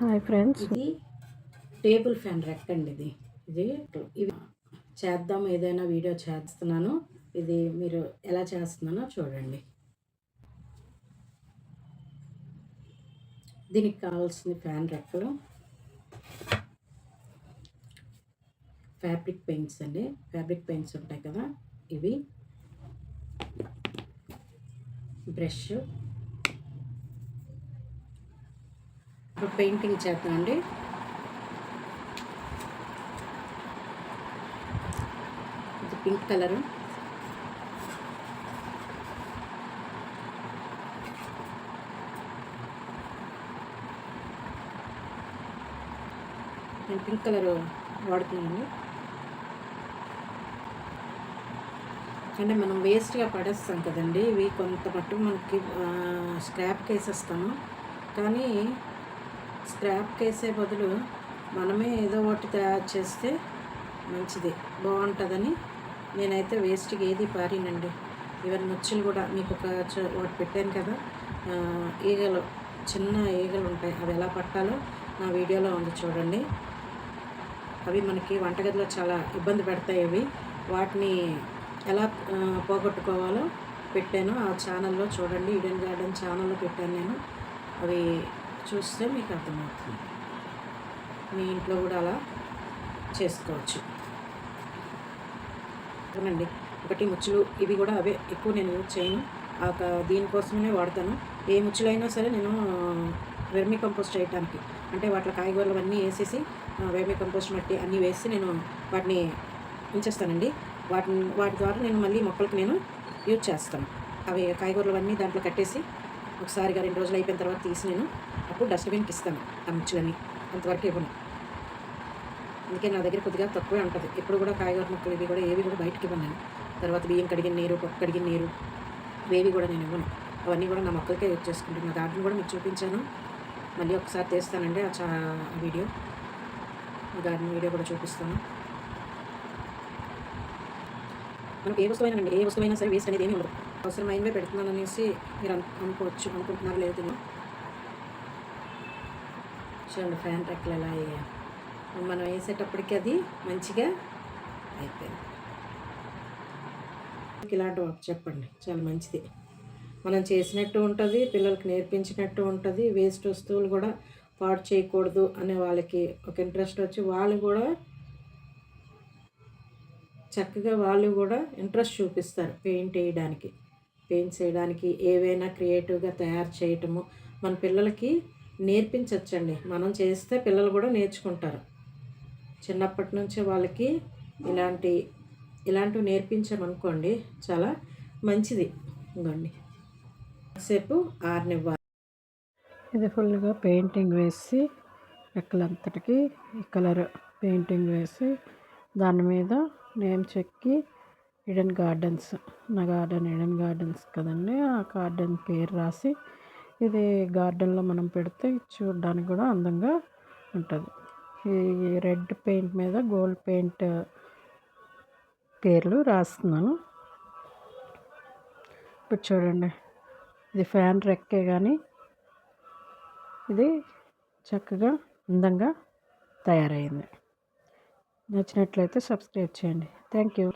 Hi friends ఇది table fan రెక్ అండి ఇది. ఇది ఇవి చేద్దాం ఏదైనా వీడియో చేస్తున్నాను. ఇది మీరు ఎలా చేస్తున్నానో చూడండి. దీనికి కావాల్సిన ఫ్యాన్ రెక్కలు ఫ్యాబ్రిక్ పెయింట్స్ అండి. ఫ్యాబ్రిక్ పెయింట్స్ ఉంటాయి కదా ఇవి. బ్రష్. ఇప్పుడు పెయింటింగ్ చేద్దామండి. ఇది పింక్ కలరు. నేను పింక్ కలర్ వాడుతున్నాను. అంటే మనం వేస్ట్గా పడేస్తాం కదండి ఇవి కొంత మట్టు మనకి స్క్రాప్ కేసేస్తాము. కానీ స్క్రాప్ కేసే బదులు మనమే ఏదో ఒకటి తయారు చేస్తే మంచిది బాగుంటుందని నేనైతే వేస్ట్కి ఏది పారినండి. ఈవెన్ నొచ్చులు కూడా మీకు ఒక చ- ఒకటి పెట్టాను కదా ఈగలు చిన్న ఈగలు ఉంటాయి అవి ఎలా పట్టాలో నా వీడియోలో ఉంది చూడండి. అవి మనకి వంటగదిలో చాలా ఇబ్బంది పెడతాయి అవి. వాటిని ఎలా పోగొట్టుకోవాలో పెట్టాను. ఆ ఛానల్లో చూడండి ఈడెన్ గార్డెన్ ఛానల్లో పెట్టాను నేను. అవి చూస్తే మీకు అర్థమవుతుంది. మీ ఇంట్లో కూడా అలా చేసుకోవచ్చు. అవునండి ఒకటి ముచ్చులు ఇవి కూడా అవే. ఎక్కువ నేను యూజ్ చేయను. ఆ దీనికోసమే వాడతాను. ఏ ముచ్చులైనా సరే నేను వెర్మి కంపోస్ట్ చేయడానికి అంటే వాటిలో కాయగూరలు అన్నీ వేసేసి వెర్మి కంపోస్ట్ మట్టి అన్నీ వేసి నేను వాటిని ఉంచేస్తానండి. వాటిని వాటి ద్వారా నేను మళ్ళీ మొక్కలకు నేను యూజ్ చేస్తాను. అవి కాయగూరలు అన్నీ దాంట్లో కట్టేసి ఒకసారిగా రెండు రోజులు అయిపోయిన తర్వాత తీసి నేను అప్పుడు డస్ట్బిన్కి ఇస్తాను ఆ అంతవరకు ఇవ్వను. అందుకే నా దగ్గర కొద్దిగా తక్కువే ఉంటుంది. ఎప్పుడు కూడా కాయగూర మొక్కలు ఇవి కూడా ఏవి కూడా బయటకి ఇవ్వను. నేను తర్వాత బియ్యం కడిగిన నీరు పప్పు కడిగిన నీరు ఇవేవి కూడా నేను ఇవ్వను. అవన్నీ కూడా నా మొక్కలకే యూజ్ చేసుకుంటాను నా గార్డెన్ కూడా మీకు చూపించాను. మళ్ళీ ఒకసారి తీస్తానండి ఆ చా వీడియో. గార్డెన్ వీడియో కూడా చూపిస్తాను. మనకి ఏ వస్తువైనా అండి ఏ వస్తువైనా సరే వేస్ట్ అనేది ఏమి ఉండదు. అవసరమైనవే పెడుతున్నాను అనేసి మీరు అను అనుకోవచ్చు అనుకుంటున్నారు లేదు నేను చూడండి ఫ్యాన్ రెక్కలు ఎలా అయ్యాయి. మనం వేసేటప్పటికి అది మంచిగా అయిపోయింది. ఇలాంటి వర్క్ చెప్పండి. చాలా మంచిది. మనం చేసినట్టు ఉంటుంది పిల్లలకి నేర్పించినట్టు ఉంటుంది వేస్ట్ వస్తువులు కూడా పాడు చేయకూడదు అనే వాళ్ళకి ఒక ఇంట్రెస్ట్ వచ్చి వాళ్ళు కూడా చక్కగా వాళ్ళు కూడా ఇంట్రెస్ట్ చూపిస్తారు పెయింట్ వేయడానికి. పెయింట్స్ వేయడానికి ఏవైనా క్రియేటివ్గా తయారు చేయటము. మన పిల్లలకి నేర్పించవచ్చండి మనం చేస్తే పిల్లలు కూడా నేర్చుకుంటారు. చిన్నప్పటి నుంచే వాళ్ళకి ఇలాంటి ఇలాంటివి నేర్పించామనుకోండి చాలా మంచిది. ఇంకోండి. సేపు ఆరనివ్వాలి. ఇది ఫుల్గా పెయింటింగ్ వేసి రెక్కలంతటికి ఈ కలర్ పెయింటింగ్ వేసి దాని మీద నేమ్ చెక్కి ఇడెన్ గార్డెన్స్ నా గార్డెన్ ఇడెన్ గార్డెన్స్ కదండి ఆ గార్డెన్ పేరు రాసి ఇది గార్డెన్లో మనం పెడితే చూడడానికి కూడా అందంగా ఉంటుంది. ఈ రెడ్ పెయింట్ మీద గోల్డ్ పెయింట్ పేర్లు రాస్తున్నాను. ఇప్పుడు చూడండి. ఇది ఫ్యాన్ రెక్కే కానీ ఇది చక్కగా అందంగా తయారైంది. నచ్చినట్లయితే సబ్స్క్రైబ్ చేయండి. Thank you